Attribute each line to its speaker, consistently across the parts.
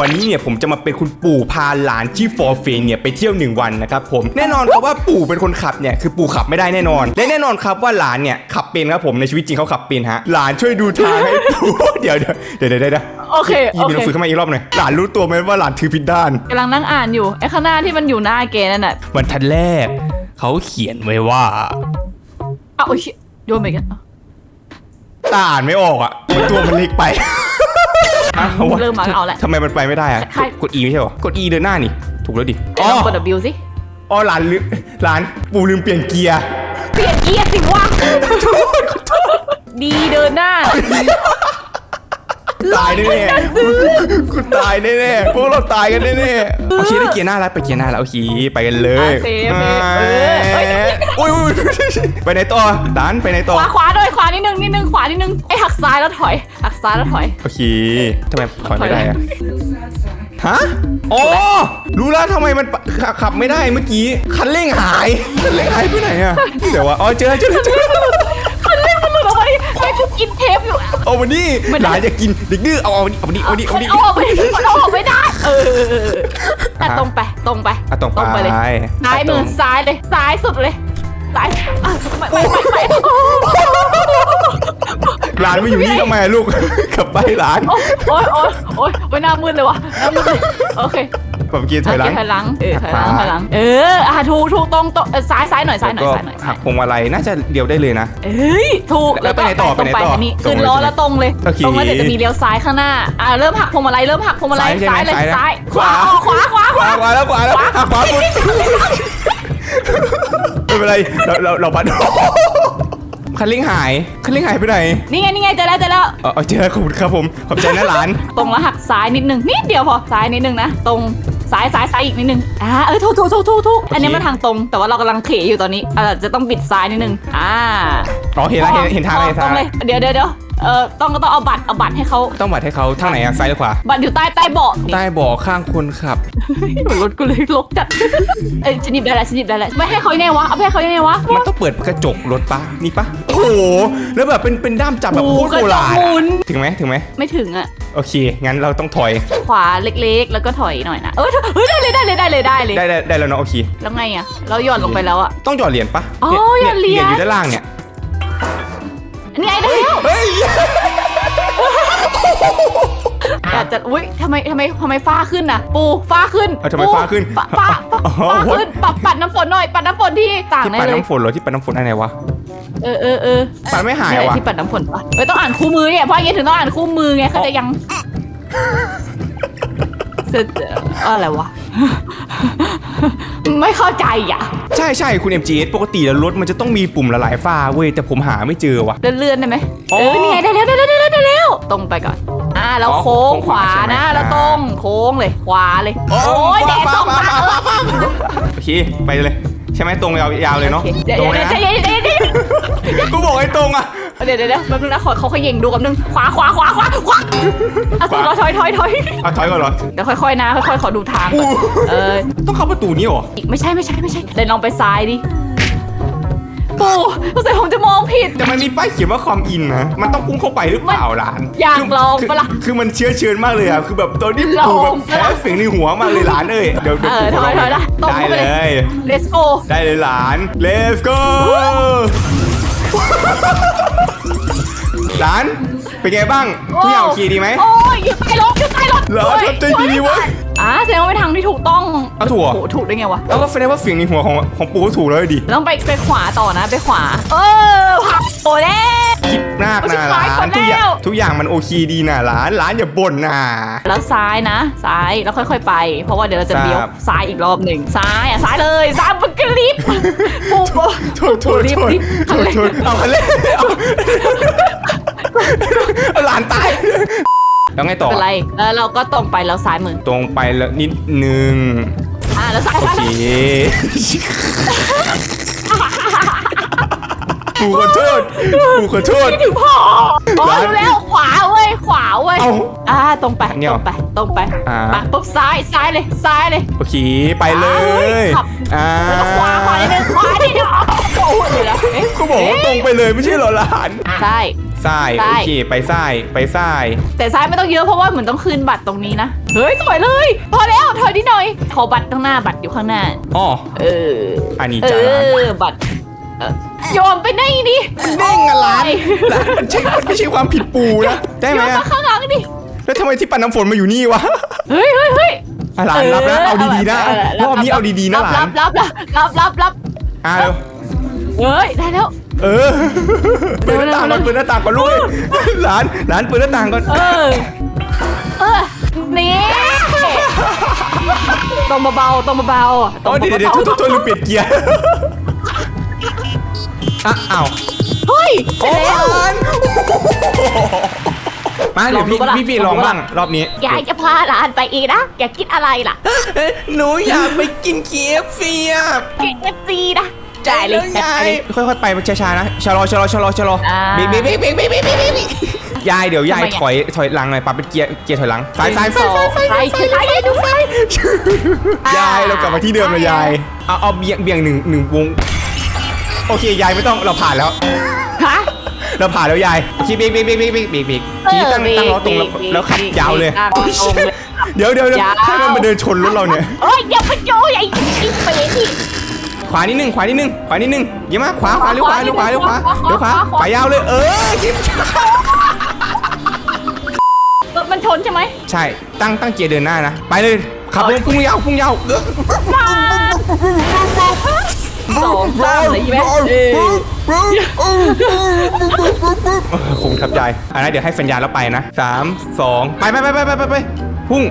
Speaker 1: วันนี้เนี่ยผมจะมาเป็นคุณปู่พาหลานที่ฟอร์เฟนเนี่ยไปเที่ยวหนึ่งวันนะครับผมแน่นอนครับว่าปู่เป็นคนขับเนี่ยคือปู่ขับไม่ได้แน่นอน และแน่นอนครับว่าหลานเนี่ยขับเป็นครับผมในชีวิตจริงเขาขับเป็นฮะหลานช่วยดูทางให้ปู่เดี๋ยวเดี๋ยวเดี๋ยวเดี๋ยวเดี๋ยว
Speaker 2: โอเค
Speaker 1: ยี
Speaker 2: โอ
Speaker 1: มีห
Speaker 2: เค
Speaker 1: นังสือเข้ามาอีกรอบหน่อยหลานรู้ตัวไหมว่าหลานถือผิดด้าน
Speaker 2: กำลังนั่งอ่านอยู่ไอ้ข้างหน้าที่มันอยู่หน้าเกนั่นน่ะ
Speaker 1: บรรทัดแรกเขาเขียนไว้ว่า
Speaker 2: อ้าวโอ้ยเชี่ยโยนไปกันอ้าว
Speaker 1: ตาอ่านไม่ออกอะตัวมันเล็กไป อ้าววะ
Speaker 2: เริ่มมาเอาละ
Speaker 1: ทำไมมันไปไม่ได้อะ
Speaker 2: ใคร
Speaker 1: กด E ไม่ใช่เหรอกด E เดินหน้านี่ ถูกแล้วดิ
Speaker 2: เดี๋ยวลองกด W สิ
Speaker 1: อ๋อหลานลืมหลานปู่ลืมเปลี่ยนเกียร์
Speaker 2: เปลี่ยนเกียร์สิวะดีเดินหน้า
Speaker 1: ตายแน่ๆคุณตายแน่ๆพวกเราตายกันแน่ๆโอเคได้เกียร์หน้าแล้วไปเกียร์หน้าแล้วโอเคไปกันเลย
Speaker 2: โอเคโอเคเออเฮ้ย
Speaker 1: อุ้ยอุ้ยไปไหนต่อหลานไปไหนต่อ
Speaker 2: ขวาขวาหน่อยขวานิดนึงนิดนึงขวานิดนึงไอ้หักซ้ายแล้วถอย หักซ้ายแล้วถอย
Speaker 1: โอเคทำไมถอยไม่ได้อะฮะอ๋อรู้แล้วทำไมมันขับขับไม่ได้เมื่อกี้ คันเร่งหาย คันเร่งหายไปไหนอะเดี๋ยวว่าอ๋อเจอเจอเจอ
Speaker 2: มันเล่นมันหลุด ออกไปไอ้กูกินเทปอยู่
Speaker 1: เอามานี่
Speaker 2: ไม่ได้
Speaker 1: หลานจะกินเด็กดื้อเอาเอามานี่เอามานี่เอามานี่เอามานี่
Speaker 2: เอาออกไปมันเอาออกไม่ได้ เออแต่
Speaker 1: อะ
Speaker 2: ตรงไปตรงไป
Speaker 1: อะตรงไป
Speaker 2: เลยซ้าย
Speaker 1: อะตร
Speaker 2: มืองซ้ายเลยซ้ายสุดเลยซ้ายอะไม่ไม่ไม่ไม่
Speaker 1: หลานไม่อยู่นี่ทำไมอะลูก กลับไปหลาน
Speaker 2: โอ๊ยโอ๊ยโอ๊ยโอ๊ยหน้ามืดเลยวะหน้ามืดเลยโอเค
Speaker 1: ผมกินถอยหลัง
Speaker 2: ถอยหลังเออถอยหลัง
Speaker 1: ขวา
Speaker 2: ถอยหลัง เอออะถูกถูกตรงตรงเออซ้ายซ้ายหน่อยซ้ายหน่อย
Speaker 1: ก็
Speaker 2: ซ้ายหน่อยซ้า
Speaker 1: หั
Speaker 2: ย
Speaker 1: กพวงมาลัยน่าจะเดียวได้เลยนะ
Speaker 2: เอ้ยถูก
Speaker 1: แล้วไปไหนต่อ
Speaker 2: ตรง
Speaker 1: ไปไหนต่อ
Speaker 2: อันนี้
Speaker 1: ตรง
Speaker 2: ขึ้น
Speaker 1: เลย
Speaker 2: ล้อ
Speaker 1: ใช่ไหม
Speaker 2: แล้วตรงเลย
Speaker 1: โอเค
Speaker 2: ตรงแล้วเดี๋ยวจะมีเลี้ยวซ้ายข้างหน้าอะเริ่มหักพวงมาลัยเริ่มหักพวงมาลัย
Speaker 1: ซ้ายใช่ไหม
Speaker 2: ซ้ายเลย
Speaker 1: ซ้ายนะ
Speaker 2: ซ้ายข
Speaker 1: ขวา
Speaker 2: วาอ๋อขวา ขวาขวาว
Speaker 1: ขาขวาแล้วขวาแล้วหักขวาคุณไม่เป็นไรเราเราเราพัดคันเร่งหายคันเร่งหายไปไหน
Speaker 2: นี่ไงนี่ไงเจอแล้วเจอแล้ว
Speaker 1: เออเอาเจอขอบคุณครับผมขอบใจนะหลาน
Speaker 2: ตรงแล้วหักซ้ายนิดนึงนิดเดียวพอซ้ายนิดนึงนะตรง ซ้ายซ้ายซ้ายอีกนิดนึงอ่าเออถูกถูกถูกถูกถูกอันนี้มันทางตรง แต่ว่าเรากำลังเขยอยู่ตอนนี้เออจะต้องบิดซ้ายนิดนึงอ่า
Speaker 1: อ๋อเห็นแล้วเห็นเห็นทางเลยเห็น
Speaker 2: ตร
Speaker 1: ทาง
Speaker 2: ง
Speaker 1: เล
Speaker 2: เลยยเดี๋ยวเดี๋ยวเดี๋ยว เออต้องก็ต้องเอาบัตรเอาบัตรให้เขา
Speaker 1: ต้องบัดให้เขาทางไหนอะซ้ายหรือขวา
Speaker 2: บัตรอยู่ใต้ใต้เบาะ
Speaker 1: ใต้เบาะข้างคนขับ
Speaker 2: รถกูเลยลกจัดเอ้ยฉันหยิบได้แล้วฉันหยิบได้แล้วไม่ให้เขาแน่วะเอาไปให้เขาแน่วะ
Speaker 1: มันต้องเปิดกระจกรถปะนี่ปะโอ้โหแล้วแบบเป็นเป็นด้ามจับแบบ
Speaker 2: โอ้
Speaker 1: โค
Speaker 2: โห
Speaker 1: ตรโบราณ
Speaker 2: กระจกหมุ
Speaker 1: อะ
Speaker 2: น
Speaker 1: ถึงไหมถึงไหม
Speaker 2: ไม่ถึงอะ
Speaker 1: โอเค งั้นเราต้องถอย
Speaker 2: ขวาเล็กๆ แล้วก็ถอยหน่อยนะเออเฮ้ยได้เลยได้เลยได้เลยได้เลย
Speaker 1: ได้ได้ได้แล้วเนาะโอเค
Speaker 2: แล้วไงอะเราหย่อนลงไปแล้วอะ
Speaker 1: ต้องหยอดเหรียญปะ
Speaker 2: อ๋อหยอดเหรียญ
Speaker 1: อยู่ด้านล่างเนี่ย
Speaker 2: อันนี้ไอ้ได้แล้ว
Speaker 1: เฮ้ย
Speaker 2: แต่จะอุ้ยทำไมทำไมทำไมฟ้าขึ้นน่ะ ปูฟ้าขึ้น
Speaker 1: เอาทำไม
Speaker 2: ปู
Speaker 1: ฟ้าขึ้น
Speaker 2: ฟ้าฟ้าฟ้า
Speaker 1: อ๋อ
Speaker 2: ฟ้าขึ้นปัดปัดน้ำฝนหน่อยปัดน้ำฝนที่ต่าง
Speaker 1: ที่
Speaker 2: ได้
Speaker 1: ปัด
Speaker 2: เลย
Speaker 1: น้ำฝนเหรอที่ปัดน้ำฝนอะไรวะ
Speaker 2: เออเออเออ
Speaker 1: ปัดไม่หาย
Speaker 2: นี่แหละ
Speaker 1: วะ
Speaker 2: ที่ปัดน้ำฝนปะเอ้ยต้องอ่านคู่มือเนี่ยเพราะอย่างนี้ถึงต้องอ่านคู่มือไงเขาใจะยังเสร็จอะไรวะ ไม่เข้าใจอะ
Speaker 1: ใช่ใช่คุณ MGS ปกติแล้วรถมันจะต้องมีปุ่มละลายฟ้าเว้ยแต่ผมหาไม่เจอว่ะ
Speaker 2: เลื่อนๆได้ไหม
Speaker 1: อ๋อ
Speaker 2: เออนี่ไงได้แล้วได้แล้วได้แล้วได้แล้วตรงไปก่อน อ่าแล้ว
Speaker 1: อ๋อ
Speaker 2: โค้ง
Speaker 1: โค้งขวาว
Speaker 2: ขา
Speaker 1: ใช่ไหม
Speaker 2: นะแล้ว
Speaker 1: อ่า
Speaker 2: ตรงโค้งเลยขวาเลย
Speaker 1: โอ้
Speaker 2: โอ้ยแดด
Speaker 1: ฟ้า
Speaker 2: ส่อง
Speaker 1: ฟ้า
Speaker 2: ตา
Speaker 1: ฟ้าฟ้าฟ้าโอเคไปเลย ใช่ไหมตรงยาวๆเลยเนาะ
Speaker 2: โอคเดี๋ยว
Speaker 1: ตรง
Speaker 2: เดี๋
Speaker 1: เลย
Speaker 2: วย
Speaker 1: นะ
Speaker 2: เดี๋ยวเดี๋ยวเดี๋ยวเดี๋ยว
Speaker 1: กูบอกให้ตรงอะ
Speaker 2: เดี๋ยวเดี๋ยวเดี๋ยวแป๊บนึงนะขอเขาขยิงดูกับนึงขวาขวาขวาขวาขวาอะ
Speaker 1: ขวา
Speaker 2: ถอยถอยถอย
Speaker 1: เอาถอยก่อนเหรอ
Speaker 2: เดี๋ยวค่อยๆนะค่อยๆขอดูทางก่อนเออ
Speaker 1: ต้องเข้าประตูนี้เหรอ
Speaker 2: อีกไม่ใช่ไม่ใช่ไม่ใช่เดี๋ยวลองไปซ้ายดิปู สงสัยผมจะมองผิด
Speaker 1: แต่มันมีป้ายเขียนว่าความอินนะ มันต้องพุ่งเข้าไปหรือเปล่าหลาน
Speaker 2: อยาก
Speaker 1: คื
Speaker 2: ลอง
Speaker 1: คือ
Speaker 2: ปะล่ะ
Speaker 1: คือมันเชื้อเชิญมากเลยอะ คือแบบตอนนี้
Speaker 2: ลอง
Speaker 1: ปูแบบ
Speaker 2: ปะ
Speaker 1: แพ้
Speaker 2: ล่ะ
Speaker 1: เสียงในหัวมากเลยหลานเอ้ย เดี๋ยวเดี๋ยว
Speaker 2: เออ
Speaker 1: ปูข
Speaker 2: ถอย
Speaker 1: ลง
Speaker 2: ถอยนะตรง
Speaker 1: ได้
Speaker 2: เข้าไป
Speaker 1: เล
Speaker 2: เลย
Speaker 1: ย
Speaker 2: let's go
Speaker 1: ได้เลยหลาน let's go หลาน เป็นไงบ้างทุกอย่างโอเคดีไหม
Speaker 2: โอ้ย
Speaker 1: เหรอ
Speaker 2: โย
Speaker 1: ทำใจดีๆเว้ย
Speaker 2: อ่าแสดงว่าไปทางที่ถูกต้อง
Speaker 1: เอาถูกเหรอ
Speaker 2: โถูกได้ไงวะ
Speaker 1: แล้วก็แสดงว่าเสียงในหัวของของปูก็ถูกแล้วดิ
Speaker 2: ต้องไปไปขวาต่อนะไปขวา เออผักโอ้แน่
Speaker 1: คิดมาก
Speaker 2: เอาชิ
Speaker 1: นะ
Speaker 2: บ
Speaker 1: ห
Speaker 2: หา
Speaker 1: ลายน
Speaker 2: ก่อน
Speaker 1: ทุกอย่าง
Speaker 2: แล้ว
Speaker 1: ทุกอย่างมันโอเคดีนะหลานหลานอย่าบ่นนะ
Speaker 2: แล้วซ้ายนะ ซ้ายแล้วค่อยๆไป เพราะว่าเดี๋ยวเราจะ
Speaker 1: ทราบ
Speaker 2: เลี้ยวซ้ายอีกรอบหนึ่งซ้ายอะซ้ายเลยซ้ายมันกรีบปุ๊บ
Speaker 1: โทษโทษ
Speaker 2: รีบ
Speaker 1: โทษ
Speaker 2: รีบ
Speaker 1: โทษโทษเอาคันเล่นเอาเอาหลานตาย แล้วไงต่อ
Speaker 2: เป็นไรแล้วเราก็ตรงไปแล้วซ้ายมือ
Speaker 1: ตรงไปแล้วนิดนึง
Speaker 2: อ่าแล้วซ้าย
Speaker 1: โอ
Speaker 2: ซ้าย
Speaker 1: เคปู่ขอโทษปู่ขอโทษ
Speaker 2: ไม่ถึงพออ๋อรู้แล้วขวาเว้ยขวา เว้ย
Speaker 1: เอ้า
Speaker 2: อ่าตรงไป
Speaker 1: เนี่ย
Speaker 2: ตรงไปตรงไป
Speaker 1: อ่า
Speaker 2: ไปปุ๊บซ้ายซ้ายเลยซ้ายเลย
Speaker 1: โอเคไปเล
Speaker 2: เฮ้
Speaker 1: ย
Speaker 2: ยขับ
Speaker 1: อ่า
Speaker 2: แล้วก็ขวาขวานิดนึงขวานิดนึงโอ้โหเดี๋ยวนะเอ๊ะ
Speaker 1: ก็บอกว่าตรงไปเลยไม่ใช่เหรอหลาน
Speaker 2: ซ้าย
Speaker 1: ซ้าย
Speaker 2: ซ้าย
Speaker 1: โอเคไปซ้ายไปซ้าย
Speaker 2: แต่ซ้ายไม่ต้องเยอะเพราะว่าเหมือนต้องคืนบัตรตรงนี้นะ เฮ้ยสวยเลย พอแล้วถอยนิดหน่อยขอบัตรข้างหน้าบัตรอยู่ข้างหน้า
Speaker 1: อ๋อ
Speaker 2: เออ
Speaker 1: อันนี้
Speaker 2: เอ
Speaker 1: จ้า
Speaker 2: อ บัตร เอ่อยอมไปไหนดิ
Speaker 1: มันเด้งอะหลานหลานมันใช่มันไม่ใช่ความผิดปู่นะได้ไหม
Speaker 2: โยน
Speaker 1: อะ
Speaker 2: มาข้างหลังดิ
Speaker 1: แล้วทำไมที่ปันน้ำฝนมาอยู่นี่วะ
Speaker 2: เฮ้ยเฮ้ยเฮ้ย
Speaker 1: อะหลานรับนะเอาดีๆนะรอบนี้เอาดีๆนะหลา
Speaker 2: รั
Speaker 1: น
Speaker 2: บรับรับรับรับรับ
Speaker 1: อะเร็ว
Speaker 2: เฮ้ยได้แล้ว
Speaker 1: เออเปิดหน้าต่างก่อนเปิดหน้าต่างก่อนลูกหลานหลานเปิดหน้าต่างก่อน
Speaker 2: เออเออนี่ตรงเบาๆตรงเบาๆตร
Speaker 1: อ๋องเดี๋ยวเดี๋ยว
Speaker 2: เบา
Speaker 1: โทษโทษโทษลืมเปลี่ยนเกียร์ อะอ้าว
Speaker 2: เฮ้ยเสร็
Speaker 1: โอ้
Speaker 2: จแล้ว
Speaker 1: หลานมาเดี๋ยวพี่
Speaker 2: ลองดูปะล่ะ
Speaker 1: พี่พี่ลองบ้างรอบนี้
Speaker 2: ยายจะพาหลานไปอีกนะ อยากกินอะไรล่ะ
Speaker 1: เอ๊ะหนูอยากไปกินเคฟซีอะ
Speaker 2: กินเอฟซีนะ จ่ายเลย
Speaker 1: ยา
Speaker 2: จ่าย
Speaker 1: ย
Speaker 2: เลย
Speaker 1: ค่อยๆไปช้าๆนะชะลอชะลอชะลอชะลอ
Speaker 2: อ่า
Speaker 1: เบรกเบรกเบรกเบรกเบรกเบรกเบรกเบรกเบรกยายเดี๋ยวยาย
Speaker 2: ทำไมอะ
Speaker 1: ถอยถอยหลังหน่อยปรับเป็นเกียร์เกียร์ถอยหลังซ้ายซ้าย
Speaker 2: สอง
Speaker 1: ซ้ายซ้าย
Speaker 2: ไฟไฟไฟดูไฟ
Speaker 1: ยายเรากลับมาที่เดิมเลยยายเอาเอาเบี่ยงเบี่ยงหนึ่งหนึ่งวง โอเคยายไม่ต้องเราผ่านแล้ว
Speaker 2: ฮะ
Speaker 1: เราผ่านแล้วยายโอเคเบรกเบรกเบรกเบรกเบรกเบรกเบรกทีตั้งตั้งล้อตรงแล้วแล้วขับยาวเลย
Speaker 2: ตั้งล้อตรงเลย
Speaker 1: เดี๋ยวเดี๋ยวเดี๋ยวยา
Speaker 2: ว
Speaker 1: ให้มันมาเดินชนรถเราเนี่ย
Speaker 2: เอ้ยอย่าไปโจยไอ้กินไปที่
Speaker 1: ขวานิดนึงขวานิดนึงขวานิดนึงเยี่ยมมากขวาขวาเลี้ยวขวาเลี้ยวขวาเลี้ยวขวาเลี้ยวขวาขวายาวเลย เออยิ้ม
Speaker 2: รถมันชนใช่ไหม
Speaker 1: ใช่ตั้งตั้งเกียร์เดินหน้านะ ไปเลยขับลงพุ่งยาวพุ่งยาวเออ
Speaker 2: สองสามเลยใช่ไหมเออ
Speaker 1: คงทับยายอันนั้นเดี๋ยวให้สัญญาณแล้วไปนะสามสองไปไปไปไปไปไปไปพุ่ง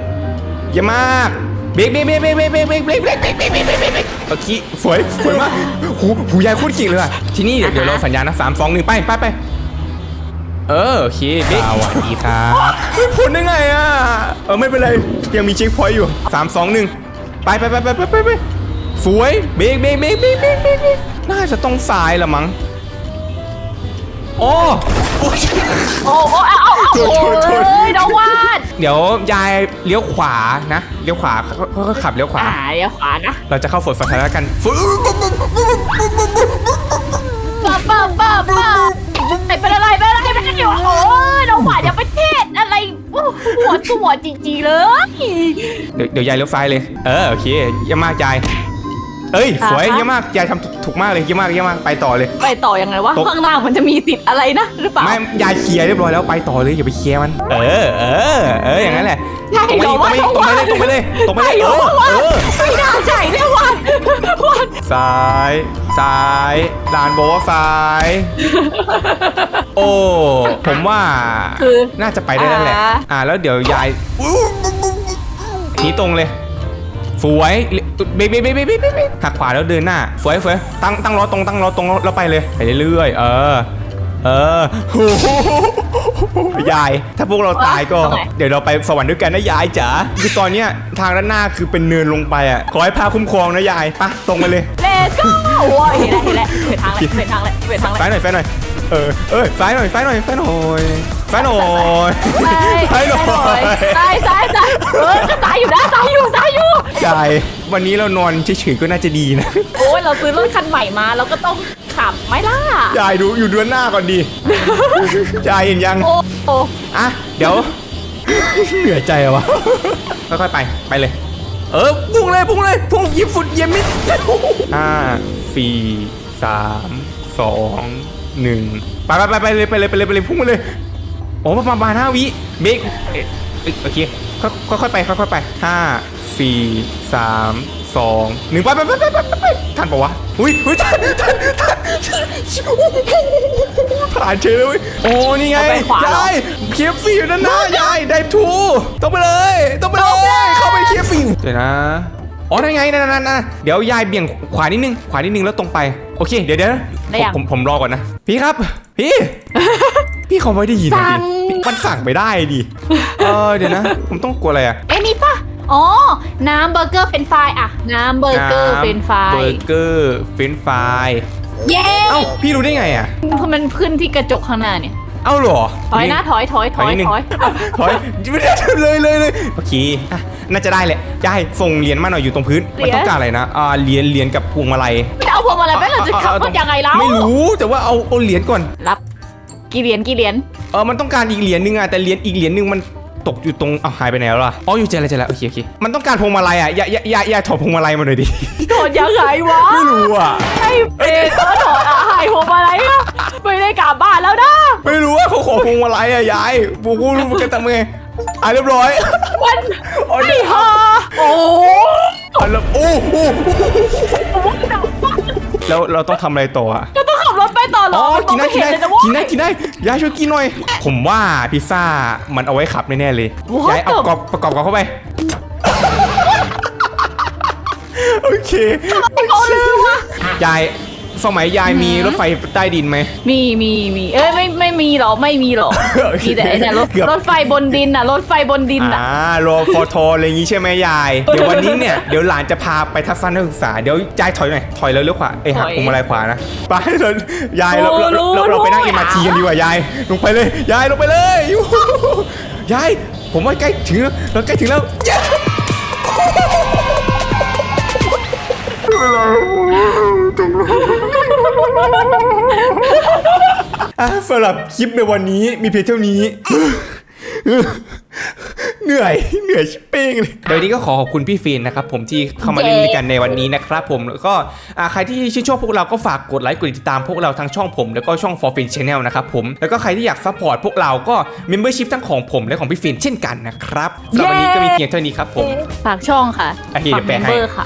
Speaker 1: เยี่ยมมากเบรกเบรกเบรกเบรกเบรกเบรกเบรกเบรกเบรกเบรกเบรกเบรกเบรกเบรกเบรกโอเคสวยสวยมากหูหูยายโคตรเก่งเลยว่ะทีนี้เดี๋ยวเดี๋ยวเราสัญญาณนะสามสองหนึ่งไปไปไปเออโอเคเบรกสวัสดีครับไม่พ้นได้ไงอะเออไม่เป็นไรยังมีเช็คพอยต์อยู่สามสองหนึ่งไปไปไปไปไปไปไป สวยเบรกเบรกเบรกเบรกเบรกเบรกเบรกน่าจะต้องซ้ายละมั้งโอ้โอ้ย
Speaker 2: โอ้โอ้เอาเอาเอา
Speaker 1: โทษ
Speaker 2: โอ้
Speaker 1: โทษโทษ
Speaker 2: ยน้องวาด
Speaker 1: เดี๋ยวยายเลี้ยวขวานะเลี้ยวขวาค่อยๆขับเลี้ยวขวา
Speaker 2: อ่าเดี๋ยวขวานะ
Speaker 1: เราจะเข้าฝนฟ้าแล้วกันฝน
Speaker 2: ป้าป้าป้าป้าไอ้เป็นอะไรเป็นอะไรเป็นอะไรอยู่โอ้ยน้องหวานอย่าไปเทศอะไรหัวตัวหัวจริงๆเลย
Speaker 1: เดี๋ยวยายเลี้ยวซ้ายเลย เออโอเคยี่ยมมากยาย เอ้ยสวยเยี่ยมมากยายทำถูกถูกมากเลยเยี่ยมมากเยี่ยมมากไปต่อเลย
Speaker 2: ไปต่อยังไงวะ
Speaker 1: ตก
Speaker 2: ข้างล่างมันจะมีติดอะไรนะหรือเปล่า
Speaker 1: ไม่ยายเคลียร์เรียบร้อยแล้วไปต่อเลยอย่าไปเคลียร์มัน เออเออเอออย่างนั้นแหละ
Speaker 2: ใช่
Speaker 1: ตรงไป
Speaker 2: เหรอ
Speaker 1: ตรงไป
Speaker 2: วะ
Speaker 1: ตรงไปเลยตรงไปเลยตรงไปเลย
Speaker 2: ใช่เหร
Speaker 1: เอ
Speaker 2: อ
Speaker 1: อ
Speaker 2: วะ
Speaker 1: เออ
Speaker 2: ไม่น่าใช่เนี่ยวันวัน
Speaker 1: ซ้ายซ้ายลานโบทซ้าย โอ้ผมว่า
Speaker 2: คือ
Speaker 1: น่าจะไปได้แล้วแหละ
Speaker 2: อ่า
Speaker 1: อ่าแล้วเดี๋ยวยายทีตรงเลย สวยเบรกเบรกเบรกเบรกเบรกเบรกหักขวาแล้วเดินหน้าสวยสวยตั้งตั้งล้อตรงตั้งล้อตรงแล้วไปเลยไปเรื่อยๆเออเออโอ้ยาย ถ้าพวกเราตายก็ เดี๋ยวเราไปสวรรค์ด้วยกันนะยายจ๋า คือตอนเนี้ยทางด้านหน้าคือเป็นเนินลงไปอะ ขอให้พาคุ้มครองนะยายปะตรงไปเลย
Speaker 2: เลสก็โอ้ยเห็นแล้วเห็นแล้วเห็นทางแล้วเห็นทางแล้วเห็นทางแล้ว
Speaker 1: ซ้ายหน่อยซ้ายหน่อย เออ เอ้ยซ้ายหน่อยซ้ายหน่อยซ้ายหน่อยซ้ายหน่อยซ้ายหน่อย
Speaker 2: ซ้ายซ้ายซ้ายเออก็ซ้ายอยู่นะซ้ายอยู่ซ้ายอยู่
Speaker 1: ยายวันนี้เรานอนเฉยๆก็น่าจะดีนะ
Speaker 2: โอ้ยเราซื้อรถคันใหม่มาเราก็ต้องขับไหมล่ะ
Speaker 1: ยายดูอยู่เดือนหน้าก่อนดียายเห็นยัง
Speaker 2: โอ้โอ้
Speaker 1: อะเดี๋ยวเหนื่อยใจอะวะค่อยๆไปไปเลย เออพุ่งเลยพุ่งเลยพุ่งยิบฟุตเยี่ยมมิดห้าสี่สามสองหนึ่งไปไปไปไปเลยไปเลยไปเลยไปเลยพุ่งไปเลยโอ้ประมาณห้าวิเบรกเอ๊ะเอ๊ะโอเค ค่อยค่อยๆไปค่อยๆไปห้าสี่สามสองหนึ่งไปไปไปไปไปไปทันปะวะอุ้ยอุ้ยทันทันทันผ่านเฉยเลยเว้ยโอ้นี่ไงยายเคฟซีอยู่นั่นนะยายได้ทูต้องไปเลยต้องไปเลยเข้าไปเคฟซีเดี๋ยวนะอ๋อนั่นไงนั่นนั่นนั่นเดี๋ยวยายเบี่ยงขวานิดนึงขวานิดนึงแล้วตรงไปโอเคเดี๋ยวเดี๋ยว ผมผมผมรอก่อนนะ พี่ครับ พี่ พี่เขาไม่ได้ยินนะ
Speaker 2: สั่ง
Speaker 1: ดิมันสั่งไม่ได้ดิเออเดี๋ยวนะ ผมต้องกลัวอะไรอะ
Speaker 2: เอ้นี่ปะอ๋อ น้ำเบอร์เกอร์เฟรนช์ฟรายอะน้ำเบอร์เกอร์เฟรนช์ฟรา
Speaker 1: เบอยร์เกอร์เฟรนช์ฟราย
Speaker 2: เย้
Speaker 1: เอ้าพี่รู้ได้ไงอะ
Speaker 2: เพราะมันขึ้นที่กระจกข้างหน้าเนี่ย
Speaker 1: เอ้าเหรอ
Speaker 2: ถอยนะถอยถอยถอย
Speaker 1: นิดนึง
Speaker 2: ถอย
Speaker 1: ถอยไม่ได้เลยเลยเลยโอเคอะน่าจะได้แหละยายส่งเหรียญมาหน่อยอยู่ตรงพื้นมันต้องการอะไรนะอ่าเหรียญเหรียญกับพวงมาลัย
Speaker 2: ไม่เอาพวงมาลัยไปเราจะขับรถยังไงแล้ว
Speaker 1: ไม่รู้แต่ว่าเอาเอาเหรียญก่อน
Speaker 2: รับกี่เหรียญกี่เหรียญ
Speaker 1: เออมันต้องการอีกเหรียญนึงอะแต่เหรียญอีกเหรียญนึงมันตกอยู่ตรงเอาหายไปไหนแล้วล่ะอ๋ออยู่เจอแล้วเจอแล้วโอเคโอเคมันต้องการพวงมาลัยอะอย่าอย่าอย่าอย่าถอดพวงมาลัยมาหน่อยดิ
Speaker 2: โดนยังไงวะ
Speaker 1: ไม่รู้อะ
Speaker 2: ไอ้เป็ดก็ถอด พวงมาลัยอะ
Speaker 1: ยายบูกูรู้มันจะทำไงอะเรียบร้อย
Speaker 2: มัน
Speaker 1: อ๋อ
Speaker 2: ไอ้ห่าโอ้
Speaker 1: อะแล้วโอ้โหแล้วเราต้องทำอะไรต่ออะ
Speaker 2: จะต้องขับรถไปต่อเหร
Speaker 1: อ๋
Speaker 2: อ
Speaker 1: กินได้กินได้กินได้กินได้ยายช่วยกินหน่อย ผมว่าพิซซ่ามันเอาไว้ขับแน่ๆเลยยายเอากรอบประกอบกับเข้าไปโอเค
Speaker 2: เขาลืมว่ะ
Speaker 1: ยาย สมัยยายมีรถไฟใต้ดินไหม
Speaker 2: มีมีมีเอ้ยไม่ไม่มีหรอกไม่มีหรอก
Speaker 1: โอเค
Speaker 2: มีแต่ไอ้เนี่ยรถ
Speaker 1: เกือบ
Speaker 2: รถไฟบนดินน่ะรถไฟบนดินน่ะ
Speaker 1: อ่ารอฟอทออะไรอย่างงี้ใช่ไหมยาย เดี๋ยววันนี้เนี่ยเดี๋ยวหลานจะพาไปทัศนศึกษาเดี๋ยวยายถอยหน่อยถอยแล้วเลี้ยวขวาเอ้ยหัก
Speaker 2: ถอย
Speaker 1: พวงมาลัยขวานะไปเรายายเราเรา
Speaker 2: รู้
Speaker 1: เราเราไปนั่ง
Speaker 2: รู้
Speaker 1: เอ็มอาร์ทีกันดีกว่ายายลงไปเลยยายลงไปเลยยูหูยายผมว่าใกล้ถึงแล้วเราใกล้ถึงแล้ว อะสำหรับคลิปในวันนี้มีเพียงเท่านี้ เหนื่อยเหนื่อยชิบเป้งเลยเดี๋ยววันนี้ก็ขอขอบคุณพี่ฟีนนะครับผมที่เข้ามาเล่นด้วยกันในวันนี้นะครับผมแล้วก็อ่าใครที่ชื่นชอบพวกเราก็ฝากกดไลค์กดติดตามพวกเราทั้งช่องผม แล้วก็ช่อง For Fin Channel นะครับผมแล้วก็ใครที่อยากซัพพอร์ตพวกเราก็ Membership ทั้งของผมและของพี่ฟีนเช่นกันนะครับสำหรับวันนี้ก็มีเพียงเท่านี้ครับผม
Speaker 2: ฝากช่องค่ะ
Speaker 1: โอเคเดี๋ยวแปลให้
Speaker 2: ฝาก member ค่ะ